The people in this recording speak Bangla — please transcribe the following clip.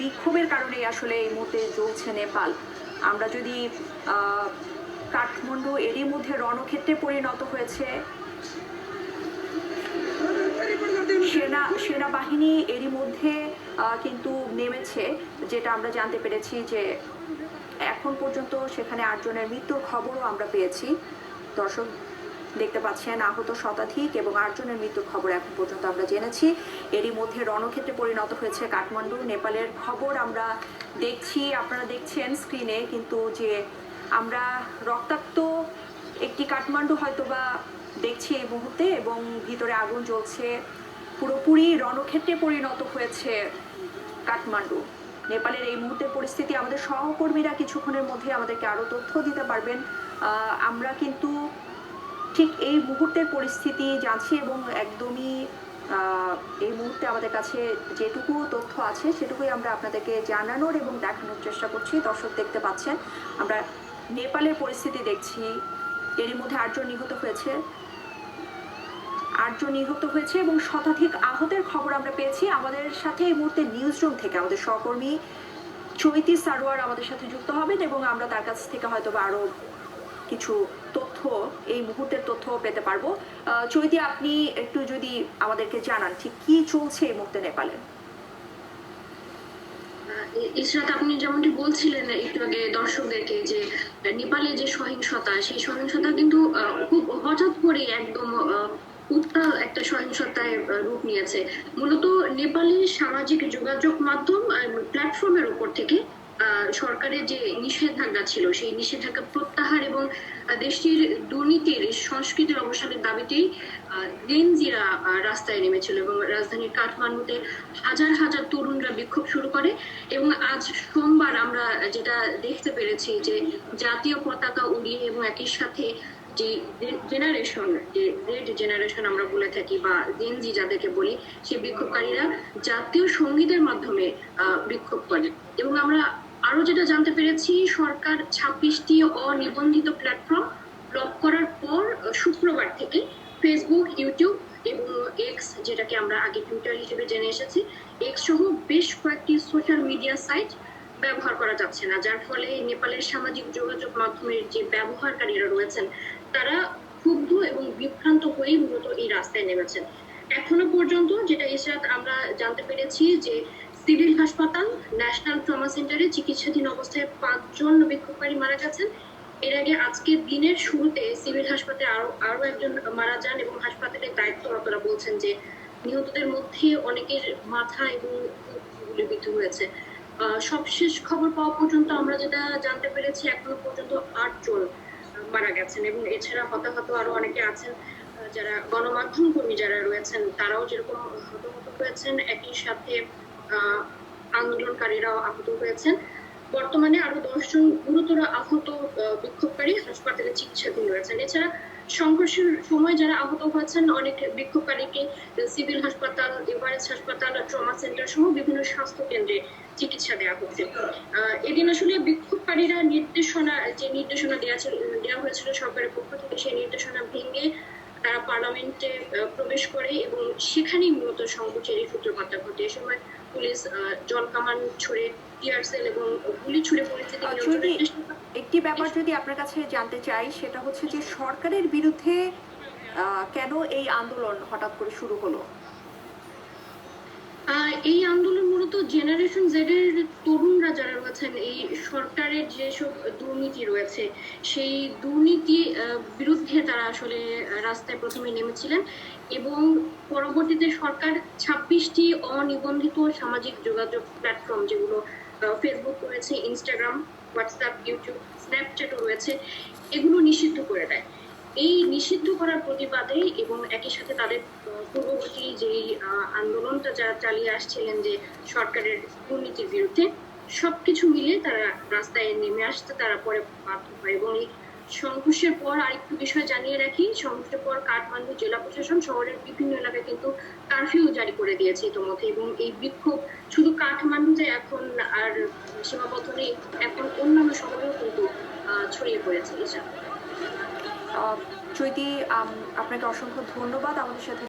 বিক্ষোভের কারণে আসলে এই মুহূর্তে জ্বলছে নেপাল। আমরা যদি কাঠমান্ডু এরই মধ্যে রণক্ষেত্রে পরিণত হয়েছে, সেনা, সেনাবাহিনী এরই মধ্যে কিন্তু নেমেছে, যেটা আমরা জানতে পেরেছি যে এখন পর্যন্ত সেখানে আটজনের মৃত্যুর খবরও আমরা পেয়েছি। দর্শক দেখতে পাচ্ছেন আহত শতাধিক এবং আটজনের মৃত্যুর খবর এখন পর্যন্ত আমরা জেনেছি। এরই মধ্যে রণক্ষেত্রে পরিণত হয়েছে কাঠমান্ডু, নেপালের খবর আমরা দেখছি, আপনারা দেখছেন স্ক্রিনে কিন্তু যে আমরা রক্তাক্ত একটি কাঠমান্ডু হয়তোবা দেখছি এই মুহূর্তে এবং ভিতরে আগুন জ্বলছে, পুরোপুরি রণক্ষেত্রে পরিণত হয়েছে কাঠমান্ডু। নেপালের এই মুহূর্তের পরিস্থিতি, আমাদের সহকর্মীরা কিছুক্ষণের মধ্যে আমাদেরকে আরও তথ্য দিতে পারবেন। আমরা কিন্তু ঠিক এই মুহূর্তের পরিস্থিতি জানছি এবং একদমই এই মুহূর্তে আমাদের কাছে যেটুকু তথ্য আছে সেটুকুই আমরা আপনাদেরকে জানানোর এবং দেখানোর চেষ্টা করছি। দর্শক দেখতে পাচ্ছেন, আমরা নেপালের পরিস্থিতি দেখছি। এরই মধ্যে আটজন নিহত হয়েছে। আটজন নিহত হয়েছে এবং শতাধিক আহতের খবর আমরা পেয়েছি। আমাদের সাথে এই মুহূর্তে নিউজ রুম থেকে আমাদের সহকর্মী চৈতি সারোয়ার আমাদের সাথে যুক্ত হবেন এবং আমরা তার কাছ থেকে হয়তো বা আরও কিছু তথ্য, এই মুহূর্তের তথ্য পেতে পারব। চৈতি, আপনি একটু যদি আমাদেরকে জানান, ঠিক কি চলছে এই মুহূর্তে নেপালে? ইসরাত আপনি যেমনটি বলছিলেন একটু আগে দর্শকদেরকে যে নেপালে যে সহিংসতা, সেই সহিংসতা কিন্তু খুব হঠাৎ করে একদম উত্তাল একটা সহিংসতায় রূপ নিয়েছে। মূলত নেপালের সামাজিক যোগাযোগ মাধ্যম প্ল্যাটফর্মের উপর থেকে সরকারের যে নিষেধাজ্ঞা ছিল, সেই নিষেধাজ্ঞা প্রত্যাহার এবং দেশটির দুর্নীতির, সংস্কৃতির অবসানের দাবিতেই গেঞ্জিরা রাস্তায় নেমেছিল এবং রাজধানীর কাঠমান্ডুতে হাজার হাজার তরুণরা বিক্ষোভ শুরু করে এবং আজ সোমবার আমরা যেটা দেখতে পেরেছি যে জাতীয় পতাকা উড়িয়ে এবং একই সাথে যে জেনারেশন, যে রেড জেনারেশন আমরা বলে থাকি বা জেনজি যাদেরকে বলি, সেই বিক্ষোভকারীরা জাতীয় সঙ্গীতের মাধ্যমে বিক্ষোভ করে। এবং আমরা আরও যেটা জানতে পেরেছি, সরকার ছাব্বিশটি অনিবন্ধিত প্ল্যাটফর্ম ব্লক করার পর শুক্রবার থেকে ফেসবুক ইউটিউব এবং এক্স যেটাকে আমরা আগে টুইটার হিসেবে জেনে এসেছি এক্স সহ বেশ কয়েকটি সোশ্যাল মিডিয়া সাইট ব্যবহার করা যাচ্ছে না। যার ফলে নেপালের সামাজিক যোগাযোগ মাধ্যমের যে ব্যবহারকারীরা রয়েছেন, তারা ক্ষুব্ধ এবং বিভ্রান্ত হয়ে মূলত এই রাস্তায় নেমেছেন। এখনও পর্যন্ত যেটা ইসরাত আমরা জানতে পেরেছি যে সিভিল হাসপাতাল, ন্যাশনাল ট্রমা সেন্টারে চিকিৎসাধীন অবস্থায় পাঁচজন বিক্ষোভকারী মারা গেছেন। এর আগে আজকে দিনের শুরুতে সিভিল হাসপাতালে আরও আরও একজন মারা যান এবং হাসপাতালের দায়িত্বরতরা বলছেন যে নিহতদের মধ্যে অনেকের মাথা এবং গুলিবিদ্ধ হয়েছে। সবশেষ খবর পাওয়া পর্যন্ত আমরা যেটা জানতে পেরেছি, এখনও পর্যন্ত আটজন মারা গেছেন এবং এছাড়া হতাহত আরও অনেকে আছেন। যারা গণমাধ্যম কর্মী যারা রয়েছেন, তারাও যেরকম হতাহত হয়েছেন, একই সাথে আন্দোলনকারীরাও আহত হয়েছেন। বর্তমানে আরও দশজন গুরুতর আহত আহ, বিক্ষোভকারী হাসপাতালে চিকিৎসাধীন রয়েছেন। এছাড়া সংঘর্ষের সময় যারা আহত হয়েছেন অনেক বিক্ষোভকারীকে সিভিল হাসপাতাল এভারেস্ট হাসপাতাল ট্রমা সেন্টার সহ বিভিন্ন স্বাস্থ্য কেন্দ্রে চিকিৎসা দেওয়া হচ্ছে। এদিন আসলে বিক্ষোভকারীরা নির্দেশনা যে নির্দেশনা দেওয়া দেওয়া হয়েছিল সরকারের পক্ষ থেকে সেই নির্দেশনা ভেঙে পার্লামেন্টে প্রবেশ করে এবং সেখানেই মূলত সংকোচের এই সূত্রপাতটা ঘটে এ সময় পুলিশ জল কামান ছুড়ে টিয়ার সেল এবং গুলি ছুড়ে পরিস্থিতি। একটি ব্যাপার যদি আপনার কাছে জানতে চাই সেটা হচ্ছে যে সরকারের বিরুদ্ধে কেন এই আন্দোলন হঠাৎ করে শুরু হলো এই আন্দোলন মূলত জেনারেশন জেড এর তরুণরা যারা রয়েছেন, এই সরকারের যেসব দুর্নীতি রয়েছে, সেই দুর্নীতি বিরুদ্ধে তারা আসলে রাস্তায় প্রথমে নেমেছিলেন এবং পরবর্তীতে সরকার ছাব্বিশটি অনিবন্ধিত সামাজিক যোগাযোগ প্ল্যাটফর্ম যেগুলো ফেসবুক রয়েছে ইনস্টাগ্রাম হোয়াটসঅ্যাপ ইউটিউব স্ন্যাপচ্যাটও রয়েছে, এগুলো নিষিদ্ধ করে দেয়। এই নিষিদ্ধ করার প্রতিবাদে এবং একই সাথে তাদের পূর্ববর্তী যেই আন্দোলনটা যারা চালিয়ে আসছিলেন যে সরকারের দুর্নীতির বিরুদ্ধে, সবকিছু মিলিয়ে তারা রাস্তায় নেমে আসতে তারা পরে বাধ্য হয় এবং এই সংঘর্ষের পর আরেকটু বিষয় জানিয়ে রাখি, সংঘর্ষের পর কাঠমান্ডু জেলা প্রশাসন শহরের বিভিন্ন এলাকায় কিন্তু কারফিউ জারি করে দিয়েছে ইতোমধ্যে এবং এই বিক্ষোভ শুধু কাঠমান্ডুতে এখন আর সীমাবদ্ধ নেই, এখন অন্যান্য শহরেও কিন্তু ছড়িয়ে পড়েছে। এসব আম, আপনাকে অসংখ্য ধন্যবাদ আমাদের সাথে